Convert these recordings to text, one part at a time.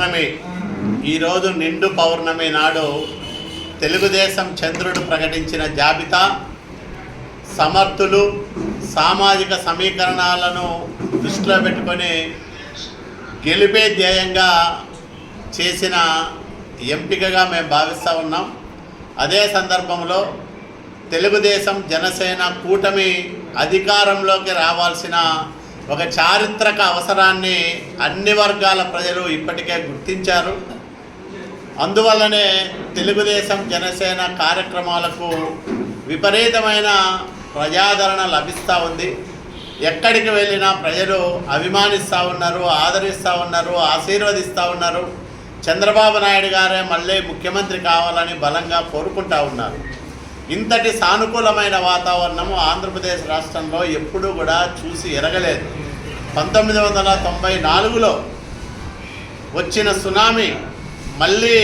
పౌర్ణమి. ఈరోజు నిండు పౌర్ణమి నాడు తెలుగుదేశం చంద్రుడు ప్రకటించిన జాబితా సమర్థులు సామాజిక సమీకరణాలను దృష్టిలో పెట్టుకొని గెలిపే ధ్యేయంగా చేసిన ఎంపికగా మేము భావిస్తూ ఉన్నాం. అదే సందర్భంలో తెలుగుదేశం జనసేన కూటమి అధికారంలోకి రావాల్సిన ఒక చారిత్రక అవసరాన్ని అన్ని వర్గాల ప్రజలు ఇప్పటికే గుర్తించారు. అందువల్లనే తెలుగుదేశం జనసేన కార్యక్రమాలకు విపరీతమైన ప్రజాదరణ లభిస్తూ ఉంది. ఎక్కడికి వెళ్ళినా ప్రజలు అభిమానిస్తూ ఉన్నారు ఆదరిస్తూ ఉన్నారు ఆశీర్వదిస్తూ ఉన్నారు. చంద్రబాబు నాయుడు గారే మళ్ళీ ముఖ్యమంత్రి కావాలని బలంగా కోరుకుంటా ఉన్నారు. ఇంతటి సానుకూలమైన వాతావరణము ఆంధ్రప్రదేశ్ రాష్ట్రంలో ఎప్పుడూ కూడా చూసి ఎరగలేదు. పంతొమ్మిది వందల తొంభై నాలుగులో వచ్చిన సునామీ మళ్ళీ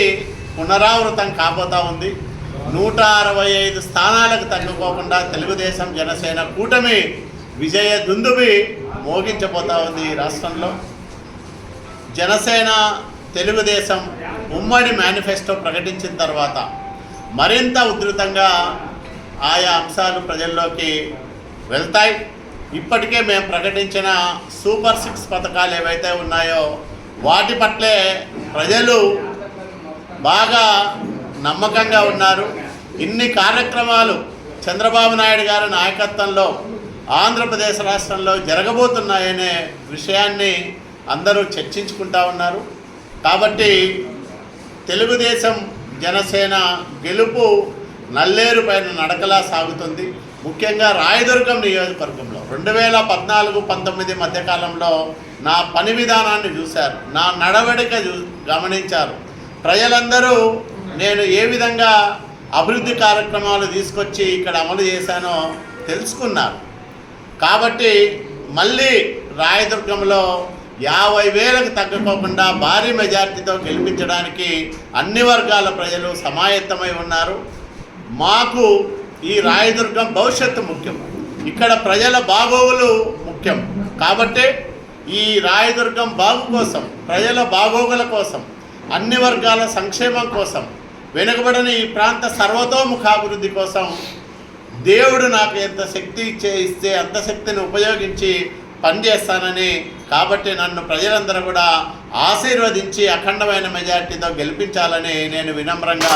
పునరావృతం కాబోతా ఉంది. నూట అరవై ఐదు స్థానాలకు తగ్గుకోకుండా తెలుగుదేశం జనసేన కూటమి విజయ దుందుబి మోగించబోతా ఉంది ఈ రాష్ట్రంలో. జనసేన తెలుగుదేశం ఉమ్మడి మేనిఫెస్టో ప్రకటించిన తర్వాత మరింత ఉధృతంగా ఆయా అంశాలు ప్రజల్లోకి వెళ్తాయి. ఇప్పటికే మేము ప్రకటించిన సూపర్ సిక్స్ పథకాలు ఏవైతే ఉన్నాయో వాటి పట్లే ప్రజలు బాగా నమ్మకంగా ఉన్నారు. ఇన్ని కార్యక్రమాలు చంద్రబాబు నాయుడు గారి నాయకత్వంలో ఆంధ్రప్రదేశ్ రాష్ట్రంలో జరగబోతున్నాయనే విషయాన్ని అందరూ చర్చించుకుంటా ఉన్నారు. కాబట్టి తెలుగుదేశం జనసేన గెలుపు నల్లేరు పైన నడకలా సాగుతుంది. ముఖ్యంగా రాయదుర్గం నియోజకవర్గంలో రెండు వేల పద్నాలుగు పంతొమ్మిది మధ్యకాలంలో నా పని విధానాన్ని చూశారు. నా నడవడిక గమనించారు. ప్రజలందరూ నేను ఏ విధంగా అభివృద్ధి కార్యక్రమాలు తీసుకొచ్చి ఇక్కడ అమలు చేశానో తెలుసుకున్నారు. కాబట్టి మళ్ళీ రాయదుర్గంలో యాభై వేలకు తగ్గకోకుండా భారీ మెజార్టీతో గెలిపించడానికి అన్ని వర్గాల ప్రజలు సమాయత్తమై ఉన్నారు. మాకు ఈ రాయదుర్గం భవిష్యత్తు ముఖ్యం. ఇక్కడ ప్రజల బాగోగులు ముఖ్యం. కాబట్టి ఈ రాయదుర్గం బాగు కోసం ప్రజల బాగోగుల కోసం అన్ని వర్గాల సంక్షేమం కోసం వెనుకబడిన ఈ ప్రాంత సర్వతోముఖాభివృద్ధి కోసం దేవుడు నాకు ఎంత శక్తి ఇచ్చే ఇస్తే అంత శక్తిని ఉపయోగించి పనిచేస్తానని. కాబట్టి నన్ను ప్రజలందరూ కూడా ఆశీర్వదించి అఖండమైన మెజార్టీతో గెలిపించాలని నేను వినమ్రంగా